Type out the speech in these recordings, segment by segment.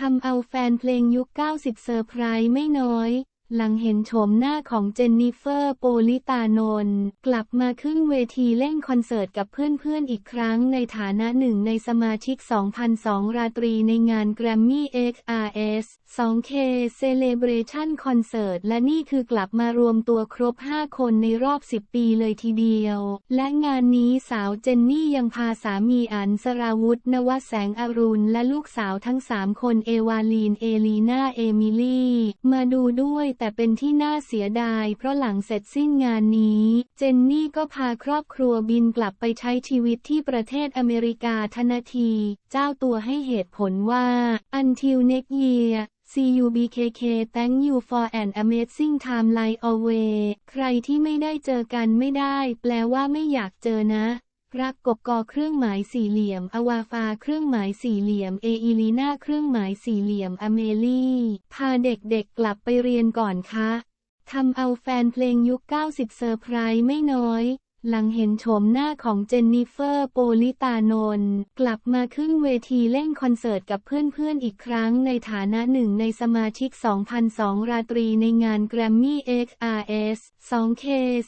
ทำเอาแฟนเพลงยุค 90 เซอร์ไพรส์ไม่น้อย หลังเห็นโฉมหน้าของเจนนิเฟอร์ โปลิตานนท์กลับมาขึ้นเวทีเล่นคอนเสิร์ตกับเพื่อนๆอีกครั้งในฐานะหนึ่งในสมาชิก 2002 ราตรีในงาน Grammy XRS 2K Celebration Concert และนี่คือกลับมารวมตัวครบ 5 คนในรอบ 10 ปีเลยทีเดียว และงานนี้สาวเจนนี่ยังพาสามีอันสราวุธนวแสงอรุณและลูกสาวทั้ง 3 คนเอวาลีน เอลีนาเอมิลี่ มาดูด้วยแต่เป็นที่น่าเสียดาย เพราะหลังเสร็จสิ้นงานนี้ เจนนี่ก็พาครอบครัวบินกลับไปใช้ชีวิตที่ประเทศอเมริกาทันที เจ้าตัวให้เหตุผลว่า until next year CUBKK thank you for an amazing time like always ใครที่ไม่ได้เจอกันไม่ได้ แปลว่าไม่อยากเจอนะ รักกบกอเครื่องหมายสี่เหลี่ยม อวาฟาเครื่องหมายสี่เหลี่ยม เออีลีนาเครื่องหมายสี่เหลี่ยม อเมลี่ พาเด็กๆกลับไปเรียนก่อนคะ ทำเอาแฟนเพลงยุค 90 เซอร์ไพรส์ไม่น้อย หลังเห็นโฉมหน้าของเจนนิเฟอร์โปลิตานนท์กลับมาขึ้นเวทีเล่นคอนเสิร์ตกับเพื่อนๆอีกครั้งในฐานะหนึ่งในสมาชิก 2002 ราตรีในงาน Grammy XRS 2K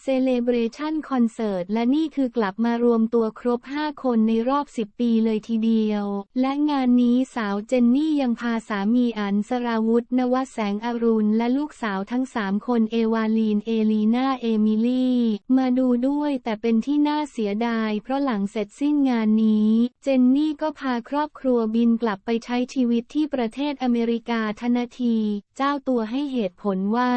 Celebration Concert และนี่คือกลับมารวมตัวครบ 5 คนในรอบ 10 ปีเลยทีเดียว และงานนี้สาวเจนนี่ยังพาสามีอันสราวุธนวแสงอรุณและลูกสาวทั้ง 3 คนเอวาลีนเอลีนาเอมิลี่ มาดูด้วยแต่เป็นที่น่าเสียดาย เพราะหลังเสร็จสิ้นงานนี้ เจนนี่ก็พาครอบครัวบินกลับไปใช้ชีวิตที่ประเทศอเมริกาทันที เจ้าตัวให้เหตุผลว่า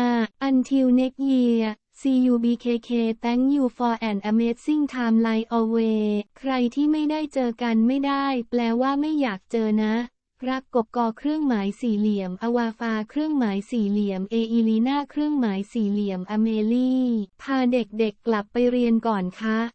until next year CUBKK thank you for an amazing time like always ใครที่ไม่ได้เจอกันไม่ได้ แปลว่าไม่อยากเจอนะ รักกบกอเครื่องหมายสี่เหลี่ยม อวาฟาเครื่องหมายสี่เหลี่ยม เออิลีนาเครื่องหมายสี่เหลี่ยม อเมลี่ พาเด็กๆกลับไปเรียนก่อนคะ